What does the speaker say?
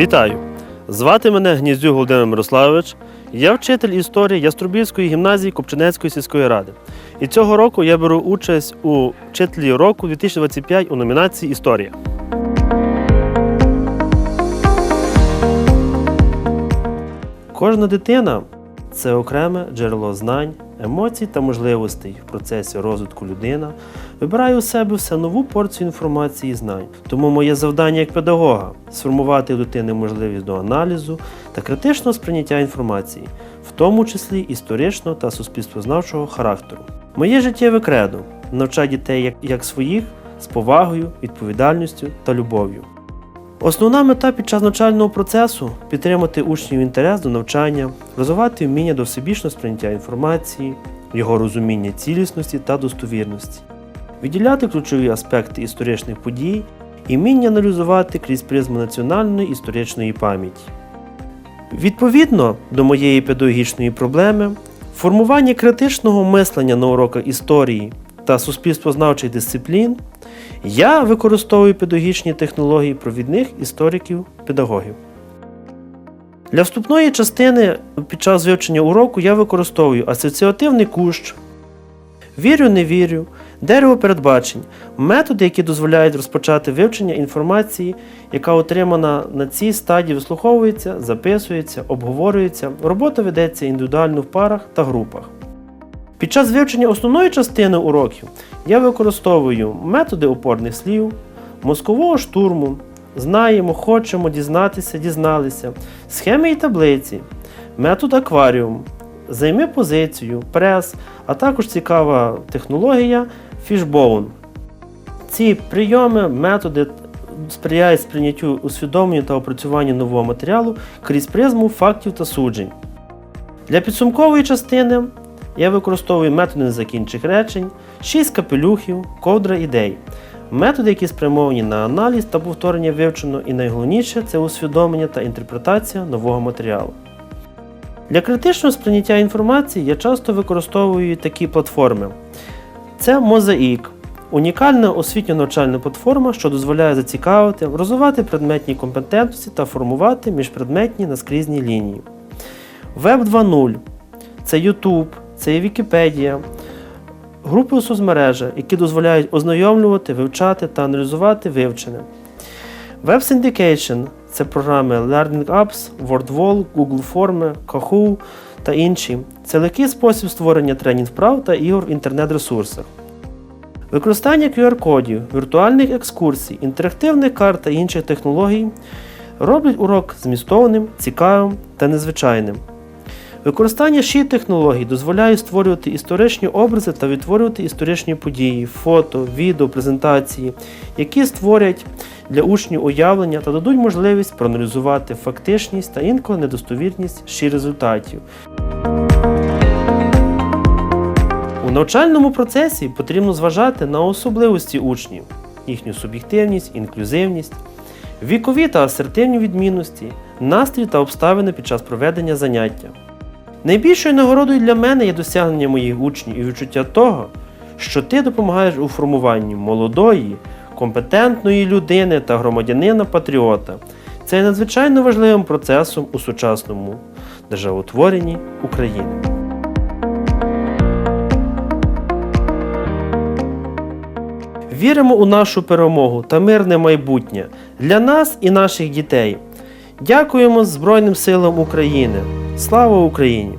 Вітаю! Звати мене Гніздюк Володимир Мирославович. Я вчитель історії Яструбівської гімназії Копчинецької сільської ради. І цього року я беру участь у вчителі року 2025 у номінації Історія. Кожна дитина це окреме джерело знань, емоцій та можливостей в процесі розвитку людина вибирає у себе все нову порцію інформації і знань. Тому моє завдання як педагога сформувати у дитини можливість до аналізу та критичного сприйняття інформації, в тому числі історичного та суспільствознавчого характеру. Моє життєве кредо навчає дітей як, своїх з повагою, відповідальністю та любов'ю. Основна мета під час навчального процесу підтримати учнів інтерес до навчання, розвивати вміння до всебічного сприйняття інформації, його розуміння цілісності та достовірності, виділяти ключові аспекти історичних подій і вміння аналізувати крізь призму національної історичної пам'яті. Відповідно до моєї педагогічної проблеми, формування критичного мислення на уроках історії та суспільствознавчих дисциплін я використовую педагогічні технології провідних істориків-педагогів. Для вступної частини під час вивчення уроку я використовую асоціативний кущ, вірю, не вірю, дерево передбачень, методи, які дозволяють розпочати вивчення інформації, яка отримана на цій стадії, вислуховується, записується, обговорюється, робота ведеться індивідуально в парах та групах. Під час вивчення основної частини уроків я використовую методи опорних слів, мозкового штурму, знаємо, хочемо дізнатися, дізналися, схеми і таблиці, метод акваріум, займи позицію, прес, а також цікава технологія фішбоун. Ці прийоми, методи сприяють сприйняттю усвідомленню та опрацюванню нового матеріалу крізь призму фактів та суджень. Для підсумкової частини я використовую методи незакінчих речень, 6 капелюхів, ковдра ідей. Методи, які спрямовані на аналіз та повторення вивченого, і найголовніше це усвідомлення та інтерпретація нового матеріалу. Для критичного сприйняття інформації я часто використовую такі платформи. Це Мозаїк унікальна освітньо-навчальна платформа, що дозволяє зацікавити, розвивати предметні компетентності та формувати міжпредметні наскрізні лінії. Web 2.0 це YouTube, це є Вікіпедія, групи у соцмережах, які дозволяють ознайомлювати, вивчати та аналізувати вивчене. Web Syndication це програми Learning Apps, WordWall, Google Форми, Kahoo та інші. Це легкий спосіб створення тренінг вправ та ігор в інтернет-ресурсах. Використання QR-кодів, віртуальних екскурсій, інтерактивних карт та інших технологій роблять урок змістовним, цікавим та незвичайним. Використання ші технологій дозволяє створювати історичні образи та відтворювати історичні події, фото, відео, презентації, які створять для учнів уявлення та дадуть можливість проаналізувати фактичність та інколи недостовірність ші результатів. У навчальному процесі потрібно зважати на особливості учнів, їхню суб'єктивність, інклюзивність, вікові та асертивні відмінності, настрій та обставини під час проведення заняття. Найбільшою нагородою для мене є досягнення моїх учнів і відчуття того, що ти допомагаєш у формуванні молодої, компетентної людини та громадянина-патріота. Це є надзвичайно важливим процесом у сучасному державотворенні України. Віримо у нашу перемогу та мирне майбутнє для нас і наших дітей. Дякуємо Збройним силам України. Слава Україні!